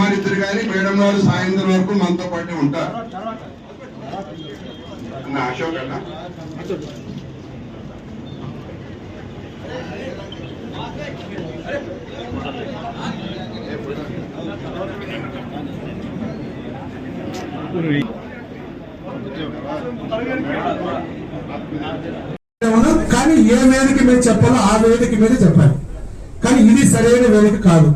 సన్మానితులు కానీ మేడం గారు సాయంత్రం వరకు మనతో పాటే ఉంటారు. అన్న అశోక్ అన్న. కానీ ఏ వేదిక మీద చెప్పాలో ఆ వేదిక మీద చెప్పాలి. కానీ ఇది సరైన వేదిక కాదు.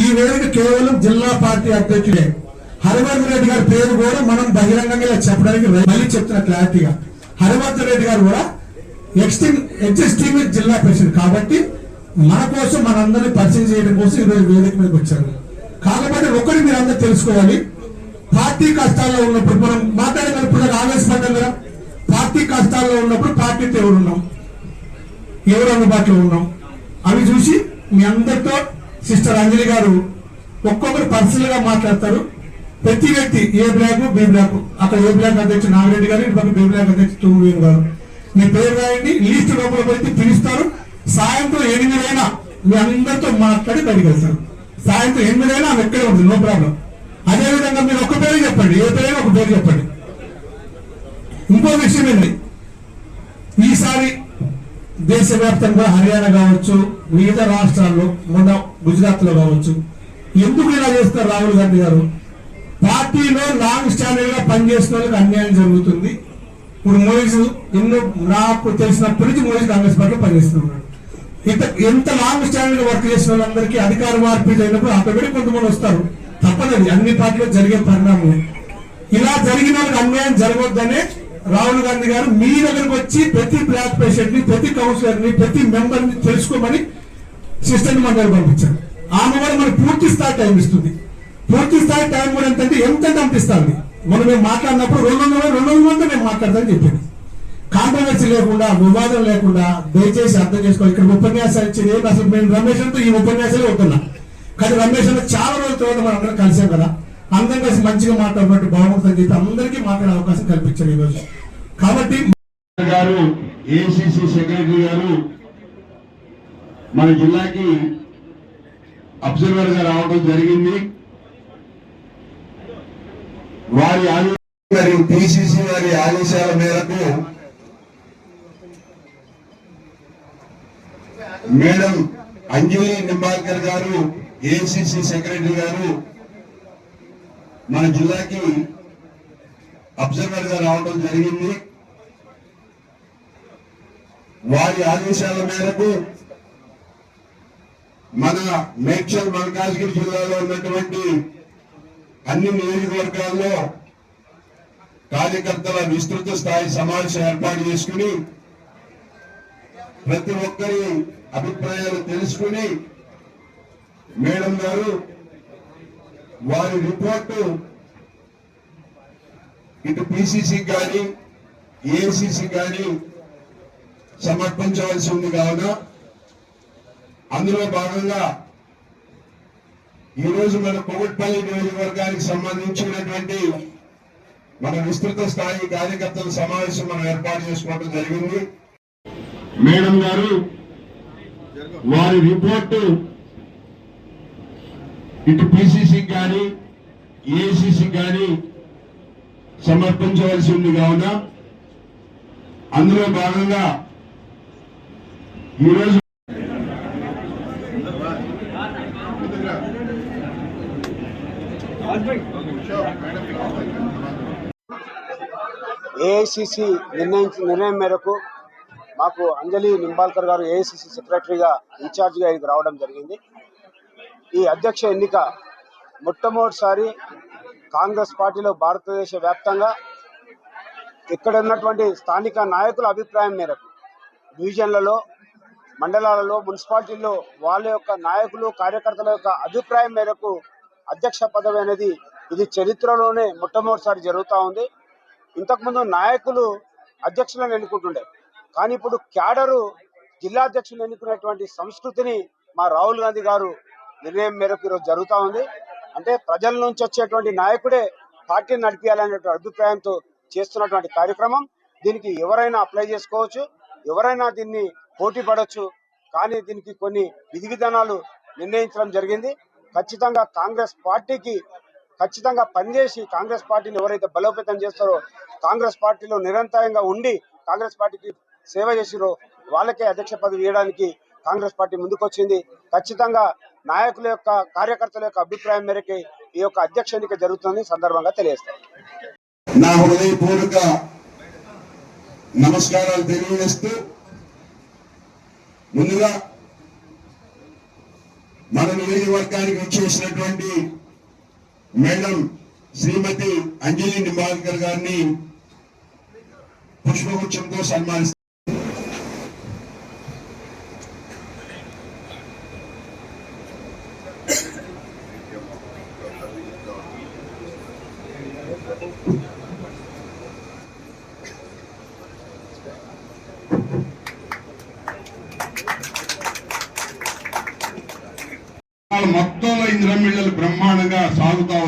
ఈ వేదిక కేవలం జిల్లా పార్టీ అధ్యక్షుడే. హరివర్ధన్ రెడ్డి గారి పేరు కూడా మనం బహిరంగంగా ఇలా చెప్పడానికి మళ్ళీ చెప్తున్న క్లారిటీగా. హరివర్ధన్ రెడ్డి గారు కూడా ఎక్స్టింగ్ ఎగ్జిస్టింగ్ జిల్లా ప్రెసిడెంట్ కాబట్టి మన కోసం మనందరినీ పరిచయం చేయడం కోసం ఈరోజు వేదిక మీదకి వచ్చారు. కాబట్టి ఒకటి మీరు అందరూ తెలుసుకోవాలి. పార్టీ కష్టాల్లో ఉన్నప్పుడు మనం మాట్లాడగలుగుతున్న ఆవేశపడ్డాం కదా. పార్టీ కష్టాల్లో ఉన్నప్పుడు పార్టీతో ఎవరున్నాం ఎవరు అందుబాటులో ఉన్నాం? అవి చూసి మీ అందరితో సిస్టర్ అంజలి గారు ఒక్కొక్కరు పర్సనల్గా మాట్లాడతారు. ప్రతి వ్యక్తి ఏ బ్లాక్ బి బ్లాక్ అక్కడ ఏ బ్లాక్ అధ్యక్షుడు నాగిరెడ్డి గారు ఇటు పక్క బి బ్లాక్ అధ్యక్షుడు తుమ్మవేణు గారు. మీ పేరు రాయండి లిస్ట్ లోపల పెట్టి పిలుస్తారు. సాయంత్రం ఎనిమిదైనా మీ అందరితో మాట్లాడి బయటికి వెళ్తారు. సాయంత్రం ఎనిమిదైనా ఆమె ఎక్కడే ఉంది నో ప్రాబ్లం. అదేవిధంగా మీరు ఒక పేరు చెప్పండి ఏ పేరైనా ఒక పేరు చెప్పండి. ఇంకో విషయం ఏంటి? ఈసారి దేశవ్యాప్తంగా హర్యానా కావచ్చు మిగతా రాష్ట్రాల్లో మొన్న గుజరాత్లో కావచ్చు. ఎందుకు ఇలా చేస్తారు రాహుల్ గాంధీ గారు? పార్టీలో లాంగ్ స్టాండర్డ్గా పనిచేసిన వాళ్ళకి అన్యాయం జరుగుతుంది. ఇప్పుడు మోయిజ్ ఎన్నో నాకు తెలిసినప్పటి నుంచి మోడీ కాంగ్రెస్ పార్టీ పనిచేస్తున్నాడు. ఇంత ఎంత లాంగ్ స్టాండర్డ్ వర్క్ చేసిన వాళ్ళందరికీ అధికార మార్పిడి అయినప్పుడు ఆటోమేటిక్ కొంతమంది వస్తారు. తప్పనది అన్ని పార్టీలో జరిగే పరిణామం. ఇలా జరిగిన వాళ్ళకి అన్యాయం జరగొద్దనే రాహుల్ గాంధీ గారు మీ దగ్గరకు వచ్చి ప్రతి బ్లాక్ పేషెంట్ని ప్రతి కౌన్సిలర్ని ప్రతి మెంబర్ని తెలుసుకోమని సిస్టర్ మండలి పంపించారు. ఆమె కూడా మనకు పూర్తి స్థాయి టైం ఇస్తుంది. పూర్తి స్థాయి టైం కూడా ఎంతంటే ఎంత పంపిస్తుంది మనం మేము మాట్లాడినప్పుడు రెండు వందల రెండు వందల మంది మేము మాట్లాడదని చెప్పింది కాంట్రవర్సీ లేకుండా వివాదం లేకుండా దయచేసి అర్థం చేసుకోవాలి. ఇక్కడ ఉపన్యాసాలు ఇచ్చేది ఏం అసలు మేము రమేష్తో ఈ ఉపన్యాసాలే వస్తున్నా కానీ రమేష్ అన్న చాలా రోజుల తర్వాత మనం అందరం కలిసాం కదా. అందరం కలిసి మంచిగా మాట్లాడినట్టు బాగుంటుందని చెప్పి అందరికీ మాట్లాడే అవకాశం కల్పించారు ఈరోజు. కాబట్టి గారు ఏసీసీ సెక్రటరీ గారు మన జిల్లాకి అబ్జర్వర్గా రావడం జరిగింది. వారి మరియు పిసిసి వారి ఆదేశాల మేరకు మేడం అంజలి నింబాల్కర్ గారు ఏసీసీ సెక్రటరీ గారు మన జిల్లాకి అబ్జర్వర్గా రావడం జరిగింది. వారి ఆదేశాల మేరకు మన మేడ్చల్ మల్కాజ్గిరి జిల్లాలో ఉన్నటువంటి అన్ని నియోజకవర్గాల్లో కార్యకర్తల విస్తృత స్థాయి సమావేశం ఏర్పాటు చేసుకుని ప్రతి ఒక్కరి అభిప్రాయాలు తెలుసుకుని మేడం గారు వారి రిపోర్టు ఇటు పిసిసి కానీ ఏఐసిసి కానీ సమర్పించవలసి ఉంది కావున అందులో భాగంగా ఈరోజు మన కోవిడ్పల్లి నియోజకవర్గానికి సంబంధించినటువంటి మన విస్తృత స్థాయి కార్యకర్తల సమావేశం మనం ఏర్పాటు చేసుకోవడం జరిగింది. మేడం గారు వారి రిపోర్టు ఇటు పిసిసికి కానీ ఏసీసీ కానీ సమర్పించవలసి ఉంది కావున అందులో భాగంగా ఈరోజు ఏఐసిసి నిర్ణయించి నిర్ణయం మేరకు మాకు అంజలి నింబాల్కర్ గారు ఏఐసిసి సెక్రటరీగా ఇన్ఛార్జిగా ఇది రావడం జరిగింది. ఈ అధ్యక్ష ఎన్నిక మొట్టమొదటిసారి కాంగ్రెస్ పార్టీలో భారతదేశ వ్యాప్తంగా ఇక్కడ ఉన్నటువంటి స్థానిక నాయకుల అభిప్రాయం మేరకు డివిజన్లలో మండలాలలో మున్సిపాలిటీల్లో వాళ్ళ యొక్క నాయకులు కార్యకర్తల యొక్క అభిప్రాయం మేరకు అధ్యక్ష పదవి అనేది ఇది చరిత్రలోనే మొట్టమొదటిసారి జరుగుతూ ఉంది. ఇంతకుముందు నాయకులు అధ్యక్షులను ఎన్నుకుంటుండే. కానీ ఇప్పుడు క్యాడరు జిల్లా అధ్యక్షులు ఎన్నుకునేటువంటి సంస్కృతిని మా రాహుల్ గాంధీ గారు నిర్ణయం మేరకు ఈరోజు జరుగుతూ ఉంది. అంటే ప్రజల నుంచి వచ్చేటువంటి నాయకుడే పార్టీని నడిపించాలనేటువంటి అభిప్రాయంతో చేస్తున్నటువంటి కార్యక్రమం. దీనికి ఎవరైనా అప్లై చేసుకోవచ్చు. ఎవరైనా దీన్ని పోటీ పడవచ్చు కానీ దీనికి కొన్ని విధి విధానాలు నిర్ణయించడం జరిగింది. ఖచ్చితంగా కాంగ్రెస్ పార్టీకి ఖచ్చితంగా పనిచేసి కాంగ్రెస్ పార్టీని ఎవరైతే బలోపేతం చేస్తారో కాంగ్రెస్ పార్టీలో నిరంతరంగా ఉండి కాంగ్రెస్ పార్టీకి సేవ చేసిరో వాళ్ళకే అధ్యక్ష పదవి ఇవ్వడానికి కాంగ్రెస్ పార్టీ ముందుకొచ్చింది. ఖచ్చితంగా నాయకుల యొక్క కార్యకర్తల యొక్క అభిప్రాయం మేరకు ఈ యొక్క అధ్యక్ష ఎన్నిక జరుగుతుందని సందర్భంగా తెలియజేస్తారు నా హృదయపూర్వక నమస్కారాలు తెలియజేస్తూ ముందుగా మన నియోజకవర్గానికి వచ్చేసినటువంటి మేడం శ్రీమతి అంజలి నింబాల్కర్ గారిని పుష్పగుచ్చంతో సన్మానిస్తారు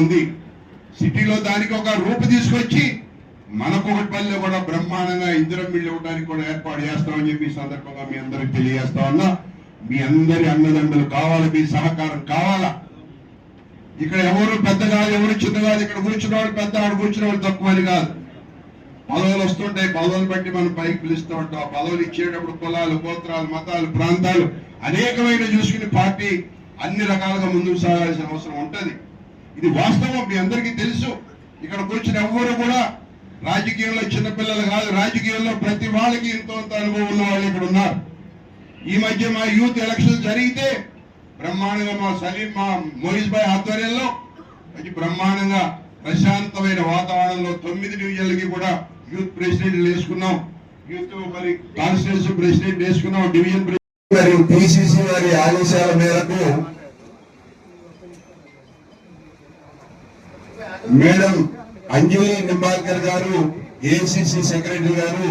ఉంది. సిటీలో దానికి ఒక రూపు తీసుకొచ్చి మనకొకటిపల్లి కూడా బ్రహ్మాండంగా ఇంద్రమిళ్ళు ఇవ్వడానికి కూడా ఏర్పాటు చేస్తామని చెప్పి సందర్భంగా మీ అందరికి తెలియజేస్తా ఉన్నా. మీ అందరి అన్నదండలు కావాలి మీ సహకారం కావాలా? ఇక్కడ ఎవరు పెద్ద కాదు ఎవరు చిన్న కాదు ఇక్కడ కూర్చున్న వాళ్ళు పెద్ద ఆడు కూర్చున్న వాళ్ళు తక్కువ అని కాదు. పదవులు వస్తుంటాయి పదవులు బట్టి మనం పైకి పిలుస్తూ ఉంటాం. ఆ పదవులు ఇచ్చేటప్పుడు కులాలు గోత్రాలు మతాలు ప్రాంతాలు అనేకమైన చూసుకుని పార్టీ అన్ని రకాలుగా ముందుకు సాగాల్సిన అవసరం ఉంటుంది. ఇది వాస్తవం మీ అందరికీ తెలుసు. ఇక్కడ కూర్చుని ఎవ్వరు కూడా రాజకీయంలో చిన్నపిల్లలు కాదు రాజకీయంలో ప్రతి వాళ్ళకి ఎంతో అంత అనుభవం ఉన్న వాళ్ళు ఇక్కడ ఉన్నారు. ఈ మధ్య మా యూత్ ఎలక్షన్ జరిగితే బ్రహ్మాండంగా మా సలీం మా మోయిజ్ భాయ్ ఆధ్వర్యంలో మంచి బ్రహ్మాండంగా ప్రశాంతమైన వాతావరణంలో తొమ్మిది డివిజన్లకి కూడా యూత్ ప్రెసిడెంట్ వేసుకున్నాం. యూత్ మరి కాన్స్టిట్యూన్సీ ప్రెసిడెంట్ వేసుకున్నాం డివిజన్ ప్రెసిడెంట్. మరియు పిసిసి వారి ఆదేశాల మేరకు మేడం అంజలి నింబాల్కర్ గారు ఏసీసీ సెక్రటరీ గారు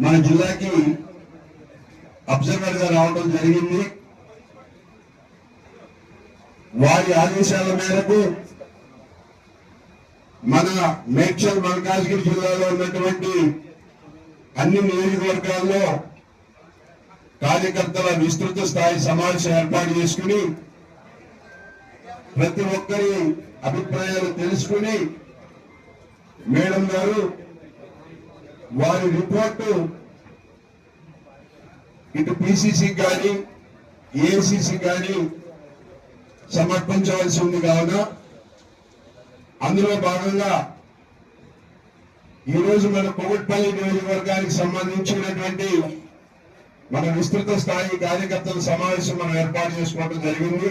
మన జిల్లాకి అబ్జర్వర్గా రావడం జరిగింది. వారి ఆదేశాల మేరకు మన మేడ్చల్ మల్కాజ్గిరి జిల్లాలో ఉన్నటువంటి అన్ని నియోజకవర్గాల్లో కార్యకర్తల విస్తృత స్థాయి సమావేశం ఏర్పాటు చేసుకుని ప్రతి ఒక్కరి అభిప్రాయాలు తెలుసుకుని మేడం గారు వారి రిపోర్టు ఇటు పిసిసి కానీ ఏఐసిసి కానీ సమర్పించవలసి ఉంది కావున అందులో భాగంగా ఈరోజు మన కొవ్వట్పల్లి నియోజకవర్గానికి సంబంధించినటువంటి మన విస్తృత స్థాయి కార్యకర్తల సమావేశం మనం ఏర్పాటు చేసుకోవడం జరిగింది.